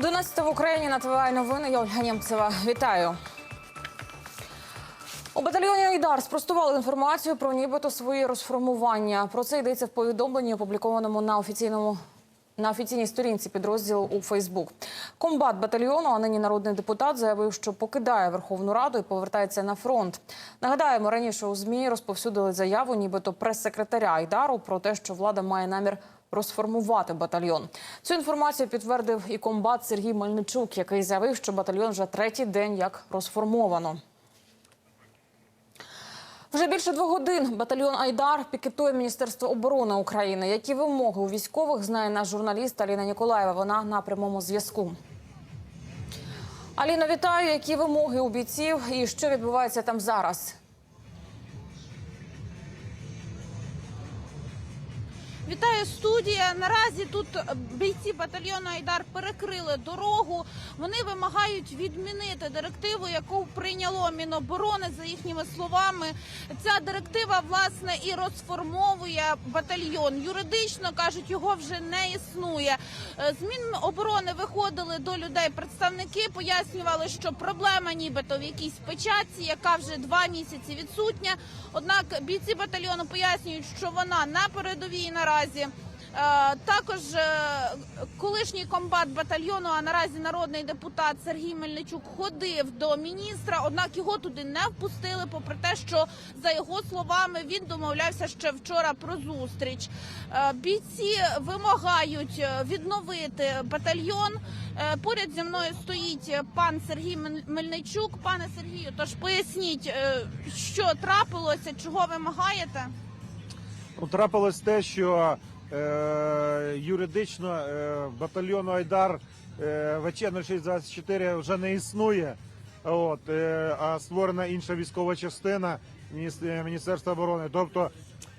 11 в Україні на ТВА новини. Я Ольга Нємцева. Вітаю. У батальйоні Айдар спростували інформацію про нібито свої розформування. Про це йдеться в повідомленні, опублікованому на офіційному. На офіційній сторінці підрозділу у Фейсбук комбат батальйону, а нині народний депутат, заявив, що покидає Верховну Раду і повертається на фронт. Нагадаємо, раніше у змі розповсюдили заяву, нібито прес-секретаря Айдару про те, що влада має намір розформувати батальйон. Цю інформацію підтвердив і комбат Сергій Мельничук, який заявив, що батальйон вже третій день як розформовано. Вже більше двох годин батальйон Айдар пікетує Міністерство оборони України. Які вимоги у військових знає наш журналіст Аліна Ніколаєва. Вона на прямому зв'язку. Аліно, вітаю. Які вимоги у бійців і що відбувається там зараз? Вітаю студія. Наразі тут бійці батальйону Айдар перекрили дорогу. Вони вимагають відмінити директиву, яку прийняло Міноборони за їхніми словами. Ця директива власне і розформовує батальйон. Юридично кажуть, його вже не існує. Е, З Міноборони виходили до людей представники, пояснювали, що проблема нібито в якійсь печатці, яка вже два місяці відсутня. Однак бійці батальйону пояснюють, що вона на передовій наразі. Е, Також е, колишній комбат батальйону, а наразі народний депутат Сергій Мельничук ходив до міністра, однак його туди не впустили, попри те, що за його словами він домовлявся ще вчора про зустріч. Е, Бійці вимагають відновити батальйон. Поряд зі мною стоїть пан Сергій Мель- Мельничук. Пане Сергію, тож поясніть, що трапилося, чого вимагаєте? Ну, Трапилось те, що е, юридично е, батальйону Айдар е, ВЧ 0624 вже не існує. От, е, а створена інша військова частина е, Міністерства оборони. Тобто,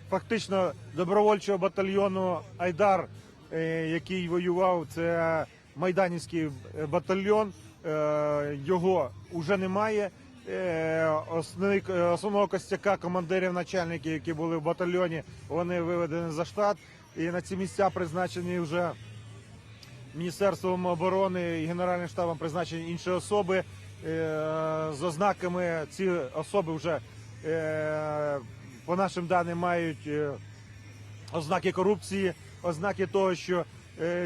фактично, добровольчого батальйону Айдар, е, який воював, це Майданівський батальйон. Е, його вже немає. Е, е, основного костяка командирів начальників, які були в батальйоні, вони виведені за штат. І на ці місця призначені вже Міністерством оборони і Генеральним штабом призначені інші особи. Е, З ознаками ці особи вже по нашим даним мають ознаки корупції, ознаки того, що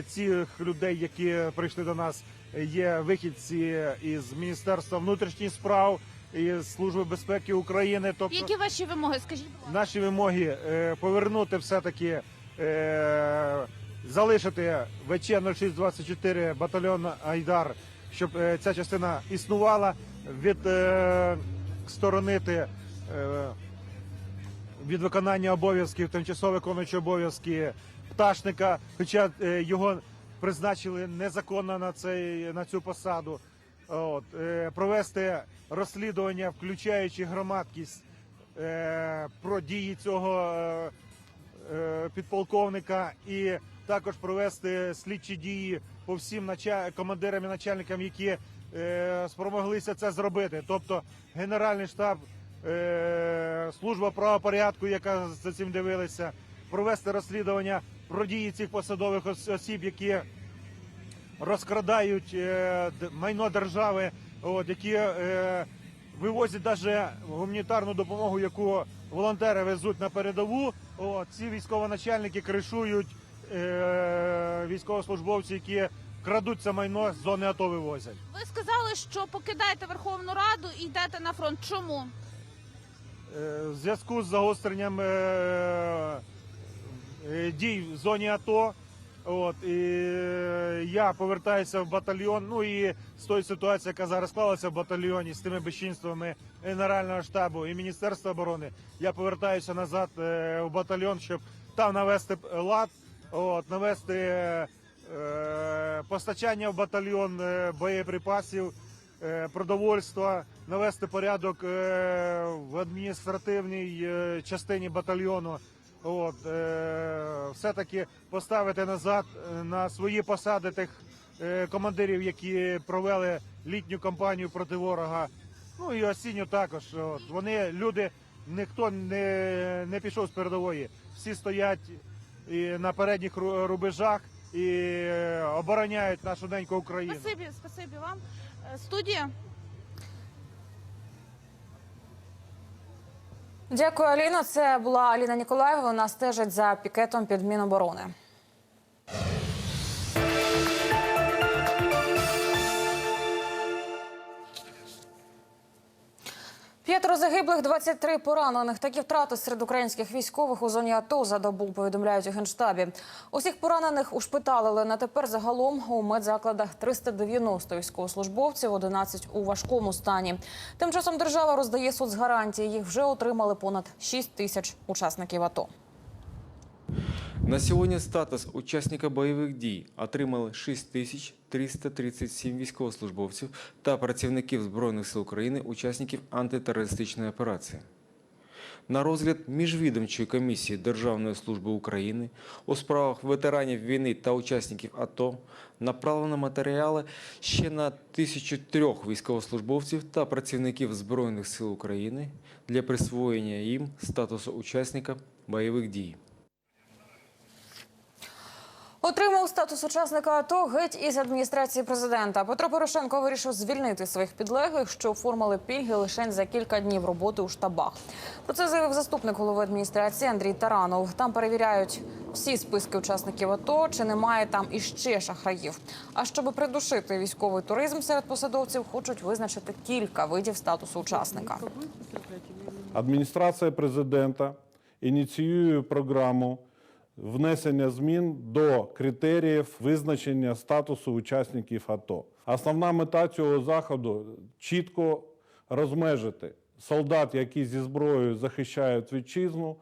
цих людей, які прийшли до нас, є вихідці із Міністерства внутрішніх справ і Служби безпеки України. Тобто Які ваші вимоги? Скажіть, будь ласка. наші вимоги е, повернути все-таки е, залишити ВЧ 0624 батальйон Айдар, щоб е, ця частина існувала, від е, сторонити е, від виконання обов'язків, тимчасово виконуючи обов'язки пташника, хоча е, його призначили незаконно на цей на цю посаду. От, е, провести розслідування, включаючи громадськість е, про дії цього підполковника, і також провести слідчі дії по всім командирам і начальникам, які спромоглися це зробити. Тобто Генеральний штаб, служба правопорядку, яка за цим дивилася, провести розслідування про дії цих посадових осіб, які розкрадають е, майно держави, от, які е, вивозять навіть гуманітарну допомогу, яку волонтери везуть на передову. От, ці військовоначальники кришують е, військовослужбовці, які крадуть це майно з зони АТО вивозять. Ви сказали, що покидаєте Верховну Раду і йдете на фронт. Чому? В зв'язку з загостренням дій в зоні АТО. От і е, я повертаюся в батальйон. Ну і з тої ситуації, яка зараз склалася в батальйоні з тими безчинствами Генерального штабу і Міністерства оборони, я повертаюся назад е, в батальйон, щоб там навести лад, от навести е, постачання в батальйон е, боєприпасів е, продовольства, навести порядок е, в адміністративній е, частині батальйону. От, е, все-таки поставити назад е, на свої посади тих е, командирів, які провели літню кампанію проти ворога. Ну і осінню також. От, вони люди, ніхто не, не пішов з передової. Всі стоять і на передніх рубежах і е, обороняють нашу неньку Україну. Спасибі, спасибі вам. Е, Студія. Дякую, Аліна. Це була Аліна Ніколаєва. Вона стежить за пікетом під Міноборони. П'ятеро загиблих, 23 поранених. Такі втрати серед українських військових у зоні АТО за добу повідомляють у генштабі. Усіх поранених ушпиталили. На тепер загалом у медзакладах 390 військовослужбовців, 11 у важкому стані. Тим часом держава роздає соцгарантії. Їх вже отримали понад 6 тисяч учасників АТО. На сьогодні статус учасника бойових дій отримали 6337 військовослужбовців та працівників Збройних сил України, учасників антитерористичної операції. На розгляд міжвідомчої комісії Державної служби України у справах ветеранів війни та учасників АТО направлено матеріали ще на 1003 військовослужбовців та працівників Збройних сил України для присвоєння їм статусу учасника бойових дій. Отримав статус учасника АТО геть із адміністрації президента. Петро Порошенко вирішив звільнити своїх підлеглих, що оформили пільги лише за кілька днів роботи у штабах. Про це заявив заступник голови адміністрації Андрій Таранов. Там перевіряють всі списки учасників АТО, чи немає там іще шахраїв. А щоб придушити військовий туризм серед посадовців, хочуть визначити кілька видів статусу учасника. Адміністрація президента ініціює програму внесення змін до критеріїв визначення статусу учасників АТО. Основна мета цього заходу чітко розмежити солдат, які зі зброєю захищають вітчизну,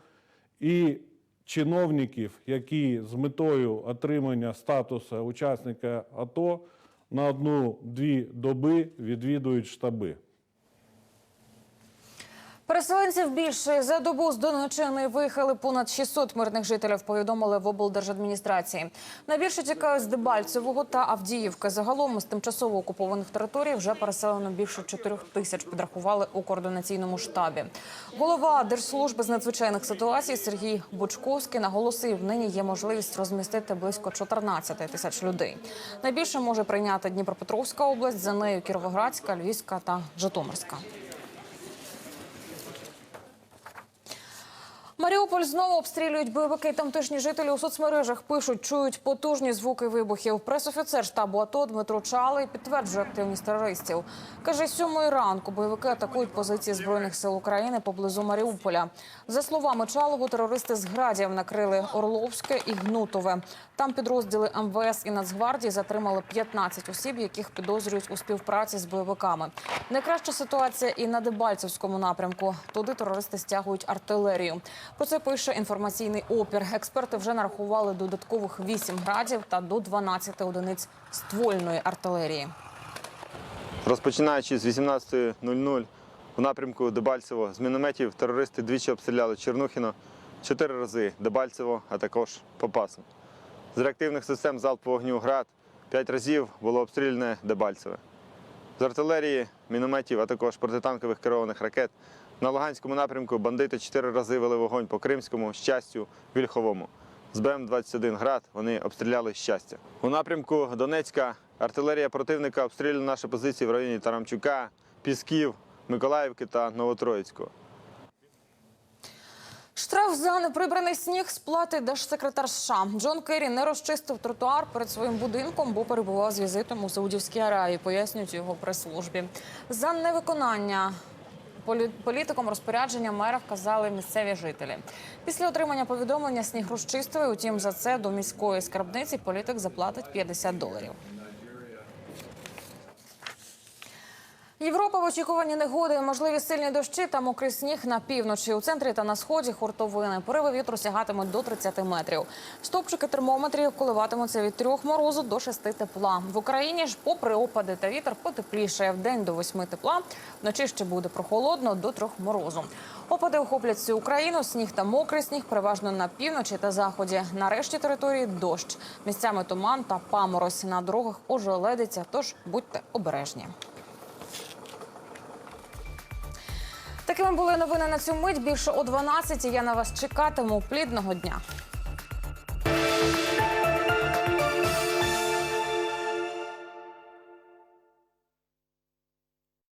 і чиновників, які з метою отримання статусу учасника АТО на одну-дві доби відвідують штаби. Переселенців більше за добу з Донеччини виїхали понад 600 мирних жителів. Повідомили в облдержадміністрації. Найбільше тікають з Дебальцевого та Авдіївки. Загалом з тимчасово окупованих територій вже переселено більше 4 тисяч. Підрахували у координаційному штабі. Голова держслужби з надзвичайних ситуацій Сергій Бучковський наголосив, нині є можливість розмістити близько 14 тисяч людей. Найбільше може прийняти Дніпропетровська область, за нею Кіровоградська, Львівська та Житомирська. Маріуполь знову обстрілюють бойовики. Тамтешні жителі у соцмережах пишуть, чують потужні звуки вибухів. Пресофіцер штабу АТО Дмитро Чалий підтверджує активність терористів. Каже, сьомої ранку бойовики атакують позиції збройних сил України поблизу Маріуполя. За словами Чалого, терористи з градів накрили Орловське і Гнутове. Там підрозділи МВС і Нацгвардії затримали 15 осіб, яких підозрюють у співпраці з бойовиками. Найкраща ситуація і на Дебальцевському напрямку. Туди терористи стягують артилерію. Про це пише інформаційний опір. Експерти вже нарахували додаткових 8 градів та до 12 одиниць ствольної артилерії. Розпочинаючи з 18.00 у напрямку Дебальцево з мінометів терористи двічі обстріляли Чернухіно, чотири рази Дебальцево, а також Попасну. З реактивних систем залпового вогню «Град» п'ять разів було обстріляне Дебальцеве. З артилерії, мінометів, а також протитанкових керованих ракет на Луганському напрямку бандити чотири рази вели вогонь по Кримському, Щастю, Вільховому. З БМ-21 «Град» вони обстріляли щастя. У напрямку Донецька артилерія противника обстріляла наші позиції в районі Тарамчука, Пісків, Миколаївки та Новотроїцького. Штраф за неприбраний сніг сплатить держсекретар США. Джон Керрі не розчистив тротуар перед своїм будинком, бо перебував з візитом у Саудівській Аравії. Пояснюють його прес-службі. За невиконання полі- політиком розпорядження мера вказали місцеві жителі. Після отримання повідомлення сніг розчистили. Утім, за це до міської скарбниці політик заплатить 50 доларів. Європа в очікуванні негоди, можливі сильні дощі та мокрий сніг на півночі. У центрі та на сході хуртовини. Пориви вітру сягатимуть до 30 метрів. Стопчики термометрів коливатимуться від 3 морозу до 6 тепла. В Україні ж, попри опади та вітер, потеплішає в день до 8 тепла. Вночі ще буде прохолодно до 3 морозу. Опади охоплять всю Україну. Сніг та мокрий сніг переважно на півночі та заході. На решті території дощ. Місцями туман та паморозь. На дорогах ожеледиться, тож будьте обережні. Такими були новини на цю мить. Більше о 12 Я на вас чекатиму. Плідного дня.